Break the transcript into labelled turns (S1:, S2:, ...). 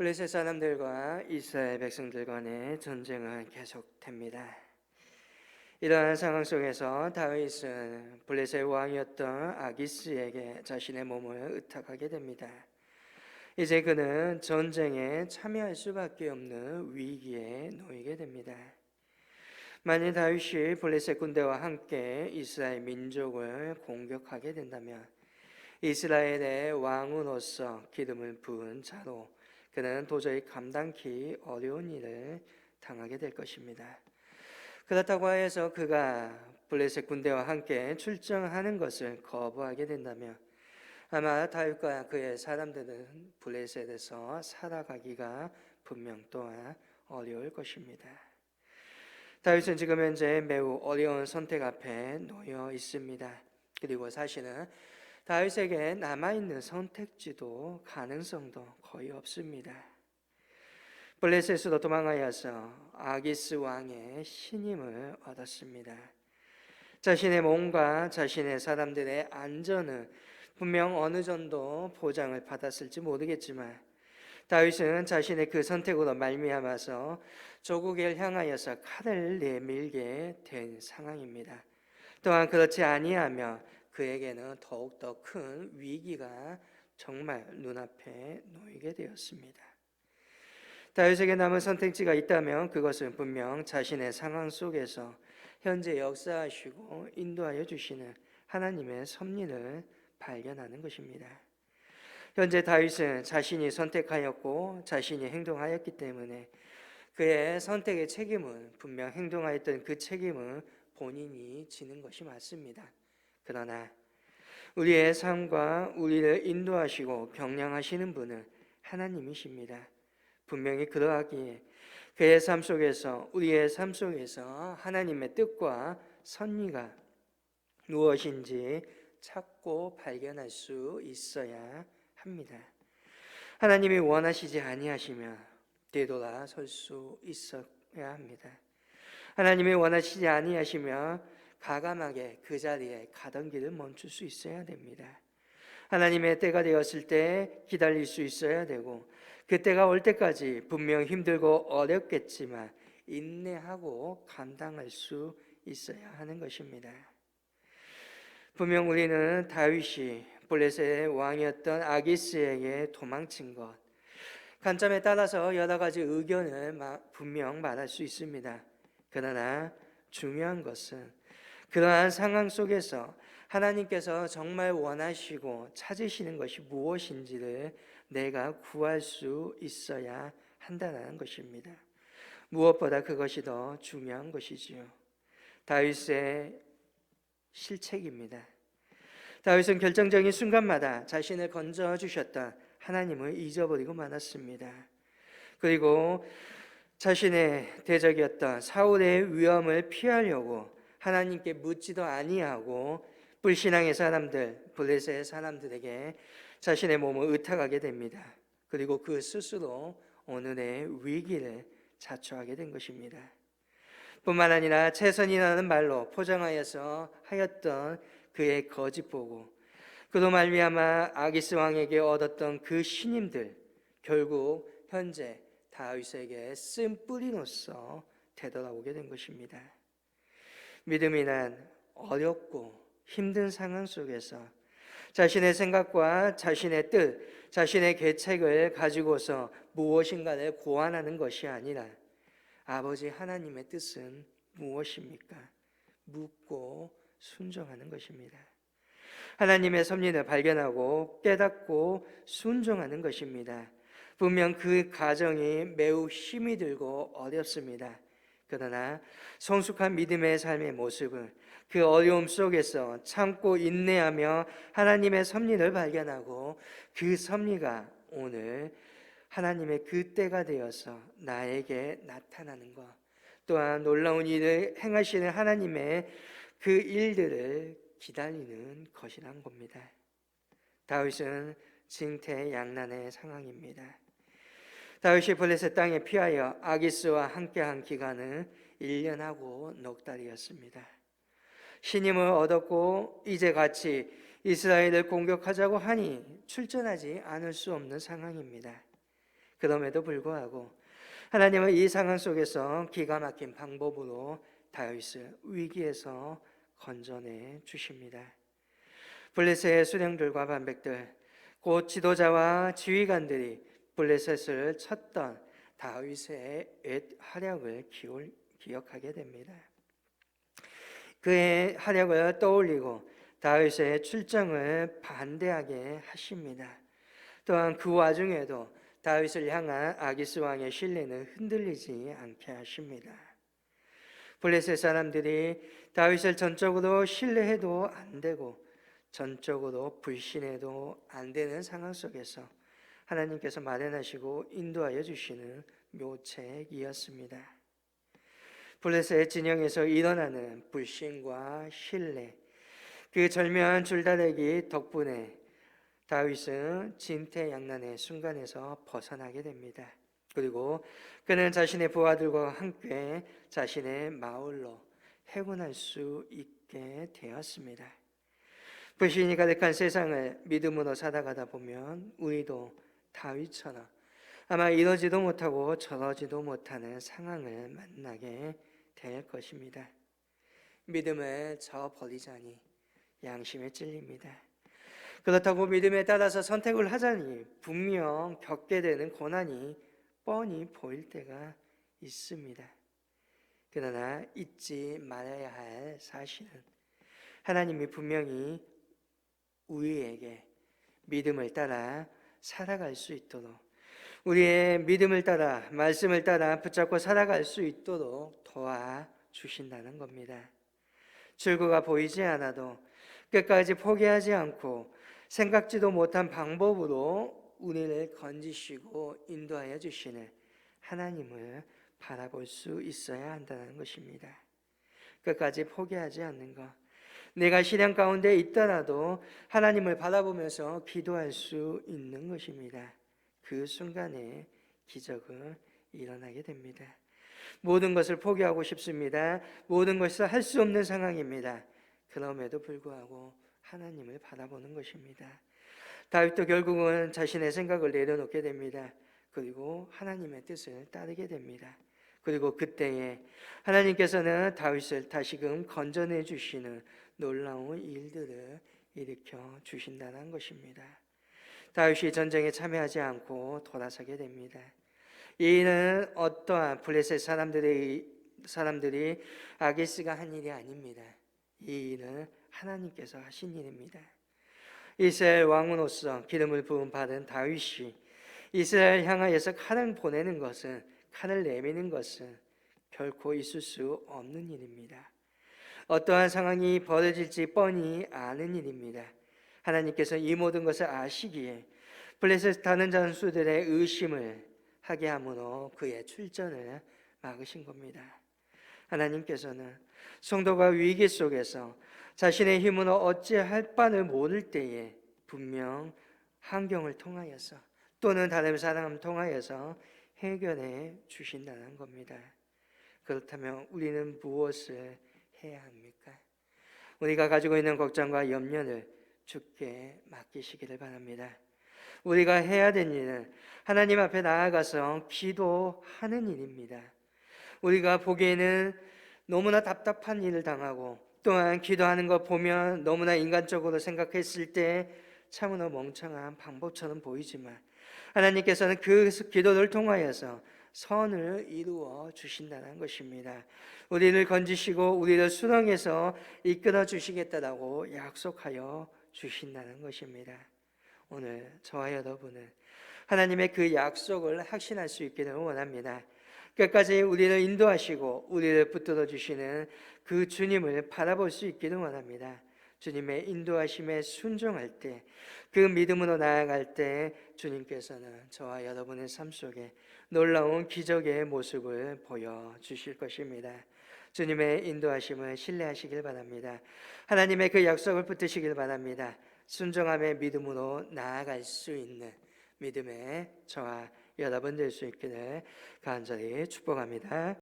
S1: 블레셋 사람들과 이스라엘 백성들 간의 전쟁은 계속됩니다. 이러한 상황 속에서 다윗은 블레셋 왕이었던 아기스에게 자신의 몸을 의탁하게 됩니다. 이제 그는 전쟁에 참여할 수밖에 없는 위기에 놓이게 됩니다. 만일 다윗이 블레셋 군대와 함께 이스라엘 민족을 공격하게 된다면 이스라엘의 왕으로서 기름을 부은 자로 그는 도저히 감당키 어려운 일을 당하게 될 것입니다. 그렇다고 해서 그가 블레셋 군대와 함께 출정하는 것을 거부하게 된다면 아마 다윗과 그의 사람들은 블레셋에서 살아가기가 분명 또한 어려울 것입니다. 다윗은 지금 현재 매우 어려운 선택 앞에 놓여 있습니다. 그리고 사실은 다윗에게 남아있는 선택지도 가능성도 거의 없습니다. 블레셋으로 도망하여서 아기스 왕의 신임을 얻었습니다. 자신의 몸과 자신의 사람들의 안전은 분명 어느 정도 보장을 받았을지 모르겠지만 다윗은 자신의 그 선택으로 말미암아서 조국을 향하여서 칼을 내밀게 된 상황입니다. 또한 그렇지 아니하며 그에게는 더욱 더 큰 위기가 정말 눈앞에 놓이게 되었습니다. 다윗에게 남은 선택지가 있다면 그것은 분명 자신의 상황 속에서 현재 역사하시고 인도하여 주시는 하나님의 섭리를 발견하는 것입니다. 현재 다윗은 자신이 선택하였고 자신이 행동하였기 때문에 그의 선택의 책임은 분명 행동하였던 그 책임은 본인이 지는 것이 맞습니다. 그러나 우리의 삶과 우리를 인도하시고 경량하시는 분은 하나님이십니다. 분명히 그러하기에 그의 삶 속에서 우리의 삶 속에서 하나님의 뜻과 선리가 무엇인지 찾고 발견할 수 있어야 합니다. 하나님이 원하시지 아니하시면 되돌아 설 수 있어야 합니다. 하나님이 원하시지 아니하시면 가감하게 그 자리에 가던 길을 멈출 수 있어야 됩니다. 하나님의 때가 되었을 때 기다릴 수 있어야 되고 그 때가 올 때까지 분명 힘들고 어렵겠지만 인내하고 감당할 수 있어야 하는 것입니다. 분명 우리는 다윗이 블레셋의 왕이었던 아기스에게 도망친 것 관점에 따라서 여러 가지 의견을 분명 말할 수 있습니다. 그러나 중요한 것은 그러한 상황 속에서 하나님께서 정말 원하시고 찾으시는 것이 무엇인지를 내가 구할 수 있어야 한다는 것입니다. 무엇보다 그것이 더 중요한 것이지요. 다윗의 실책입니다. 다윗은 결정적인 순간마다 자신을 건져 주셨던 하나님을 잊어버리고 말았습니다. 그리고 자신의 대적이었던 사울의 위험을 피하려고 하나님께 묻지도 아니하고 불신앙의 사람들, 블레셋의 사람들에게 자신의 몸을 의탁하게 됩니다. 그리고 그 스스로 오늘의 위기를 자초하게 된 것입니다. 뿐만 아니라 최선이라는 말로 포장하여서 하였던 그의 거짓 보고 그로 말미암아 아기스 왕에게 얻었던 그 신임들 결국 현재 다윗에게 쓴 뿌리로서 되돌아오게 된 것입니다. 믿음이란 어렵고 힘든 상황 속에서 자신의 생각과 자신의 뜻, 자신의 계책을 가지고서 무엇인가를 고안하는 것이 아니라 아버지 하나님의 뜻은 무엇입니까? 묻고 순종하는 것입니다. 하나님의 섭리를 발견하고 깨닫고 순종하는 것입니다. 분명 그 과정이 매우 힘이 들고 어렵습니다. 그러나 성숙한 믿음의 삶의 모습은 그 어려움 속에서 참고 인내하며 하나님의 섭리를 발견하고 그 섭리가 오늘 하나님의 그 때가 되어서 나에게 나타나는 것 또한 놀라운 일을 행하시는 하나님의 그 일들을 기다리는 것이란 겁니다. 다윗은 징태 양난의 상황입니다. 다윗이 블레셋 땅에 피하여 아기스와 함께한 기간은 1년하고 넉 달이었습니다. 신임을 얻었고 이제 같이 이스라엘을 공격하자고 하니 출전하지 않을 수 없는 상황입니다. 그럼에도 불구하고 하나님은 이 상황 속에서 기가 막힌 방법으로 다윗을 위기에서 건져내 주십니다. 블레셋의 수령들과 반백들, 곧 지도자와 지휘관들이 블레셋을 쳤던 다윗의 옛 활약을 기울, 기억하게 됩니다. 그의 활약을 떠올리고 다윗의 출정을 반대하게 하십니다. 또한 그 와중에도 다윗을 향한 아기스 왕의 신뢰는 흔들리지 않게 하십니다. 블레셋 사람들이 다윗을 전적으로 신뢰해도 안 되고 전적으로 불신해도 안 되는 상황 속에서 하나님께서 마련하시고 인도하여 주시는 묘책이었습니다. 블레셋 진영에서 일어나는 불신과 신뢰, 그 절묘한 줄다리기 덕분에 다윗은 진퇴양난의 순간에서 벗어나게 됩니다. 그리고 그는 자신의 부하들과 함께 자신의 마을로 해군할 수 있게 되었습니다. 불신이 가득한 세상을 믿음으로 살아가다 보면 우리도 다윗처럼 아마 이러지도 못하고 저러지도 못하는 상황을 만나게 될 것입니다. 믿음을 저버리자니 양심에 찔립니다. 그렇다고 믿음에 따라서 선택을 하자니 분명 겪게 되는 고난이 뻔히 보일 때가 있습니다. 그러나 잊지 말아야 할 사실은 하나님이 분명히 우리에게 믿음을 따라 살아갈 수 있도록 우리의 믿음을 따라 말씀을 따라 붙잡고 살아갈 수 있도록 도와 주신다는 겁니다. 출구가 보이지 않아도 끝까지 포기하지 않고 생각지도 못한 방법으로 우리를 건지시고 인도하여 주시는 하나님을 바라볼 수 있어야 한다는 것입니다. 끝까지 포기하지 않는 것. 내가 시련 가운데 있더라도 하나님을 바라보면서 기도할 수 있는 것입니다. 그 순간에 기적은 일어나게 됩니다. 모든 것을 포기하고 싶습니다. 모든 것을 할 수 없는 상황입니다. 그럼에도 불구하고 하나님을 바라보는 것입니다. 다윗도 결국은 자신의 생각을 내려놓게 됩니다. 그리고 하나님의 뜻을 따르게 됩니다. 그리고 그때에 하나님께서는 다윗을 다시금 건져내 주시는 놀라운 일들을 일으켜 주신다는 것입니다. 다윗이 전쟁에 참여하지 않고 돌아서게 됩니다. 이는 어떠한 블레셋 사람들의 사람들이 아기스가 한 일이 아닙니다. 이 일은 하나님께서 하신 일입니다. 이스라엘 왕으로서 기름을 부은 받은 다윗이 이스라엘 향하여서 칼을 보내는 것은 칼을 내미는 것은 결코 있을 수 없는 일입니다. 어떠한 상황이 벌어질지 뻔히 아는 일입니다. 하나님께서 이 모든 것을 아시기에 블레셋 다른 장수들의 의심을 하게 함으로 그의 출전을 막으신 겁니다. 하나님께서는 성도가 위기 속에서 자신의 힘으로 어찌할 바를 모를 때에 분명 환경을 통하여서 또는 다른 사람을 통하여서 해결해 주신다는 겁니다. 그렇다면 우리는 무엇을 해야 합니까? 우리가 가지고 있는 걱정과 염려를 주께 맡기시기를 바랍니다. 우리가 해야 될 일은 하나님 앞에 나아가서 기도하는 일입니다. 우리가 보기에는 너무나 답답한 일을 당하고 또한 기도하는 것 보면 너무나 인간적으로 생각했을 때 참으로 멍청한 방법처럼 보이지만 하나님께서는 그 기도를 통하여서 선을 이루어 주신다는 것입니다. 우리를 건지시고 우리를 수렁에서 이끌어 주시겠다라고 약속하여 주신다는 것입니다. 오늘 저와 여러분은 하나님의 그 약속을 확신할 수 있기를 원합니다. 끝까지 우리를 인도하시고 우리를 붙들어 주시는 그 주님을 바라볼 수 있기를 원합니다. 주님의 인도하심에 순종할 때, 그 믿음으로 나아갈 때 주님께서는 저와 여러분의 삶 속에 놀라운 기적의 모습을 보여 주실 것입니다. 주님의 인도하심을 신뢰하시길 바랍니다. 하나님의 그 약속을 붙드시길 바랍니다. 순종함의 믿음으로 나아갈 수 있는 믿음의 저와 여러분 될 수 있기를 간절히 축복합니다.